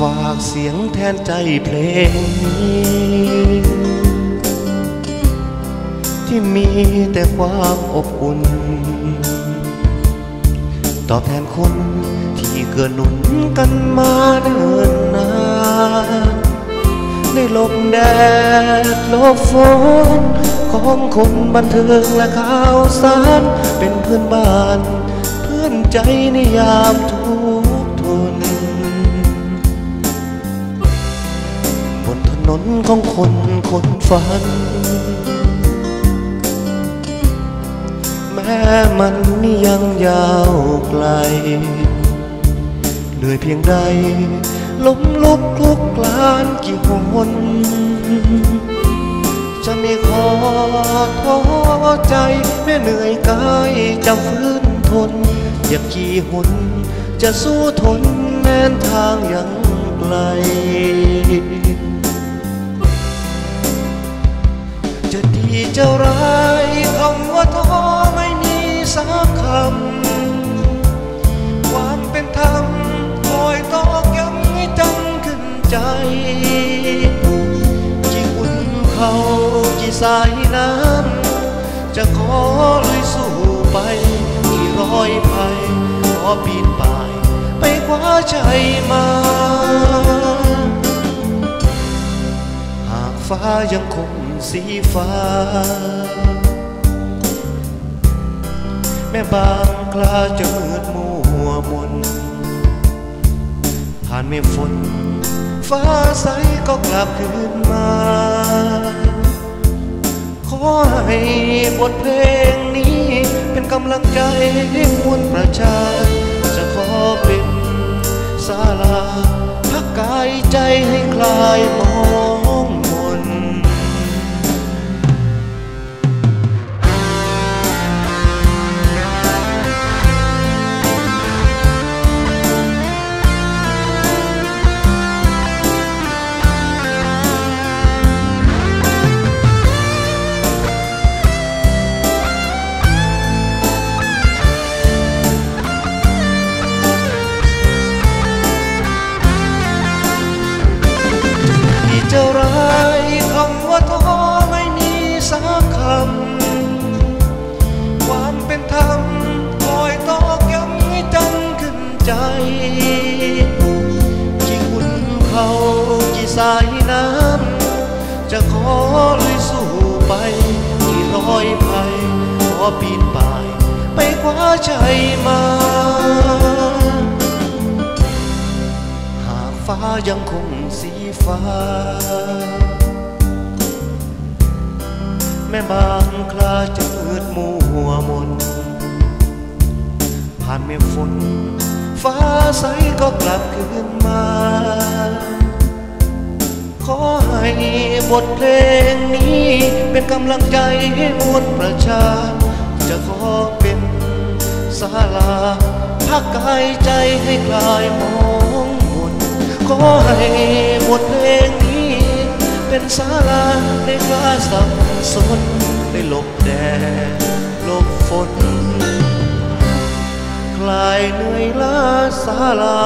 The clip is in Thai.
ฝากเสียงแทนใจเพลงนี้ที่มีแต่ความอบอุ่น ตอบแทนคนที่เกื้อหนุนกันมาเนิ่นนานได้ลบแดดลบฝนของคนบันเทิงและข่าวสาร เป็นเพื่อนบ้าน เพื่อนใจในยามทุก นนของคนคนฝัน แม้มันยังยาวไกล เหนื่อยเพียงใดล้มลุกคลุกคลานกี่หนจะไม่ขอท้อใจแม้เหนื่อยกายจะฟื้นทน อยากกี่หนจะสู้ทนแม้นทางยังไกล จะร้ายคำว่าท้อไม่มีสักคำ ความเป็นธรรมคอยตอกย้ำให้จำขึ้นใจกี่อุ่นเขากี่สายน้ำจะขอลุยสู้ไปกี่ร้อยภัยขอปีนป่ายไปคว้าใจมาหากฟ้ายังคง สีฟ้า แม่บางคลาจะมืดมัวมน ผ่านเมฆฝน ฟ้าใสก็กลับคืนมา ขอให้บทเพลงนี้เป็นกำลังใจให้มวลประชา จะขอเป็นศาลาพักกายใจให้คลายม จะขอลุยสู้ไปกี่ร้อยภัยขอปีนป่าย ไปคว้าใจมา หากฟ้ายังคงสีฟ้า แม่บางคลาจะมืดมัวมน ผ่านเมฆฝน ฟ้าใสก็กลับคืนมา อให้บทเพลงนี้ เป็นกำลังใจให้มวลประชา จะขอเป็นศาลาพักกายใจให้คลายมองมนขอให้บทเพลงนี้ เป็นศาลาได้กล้าสับสนได้หลบแดดหลบฝน คลายเหนื่อยล้าศาลา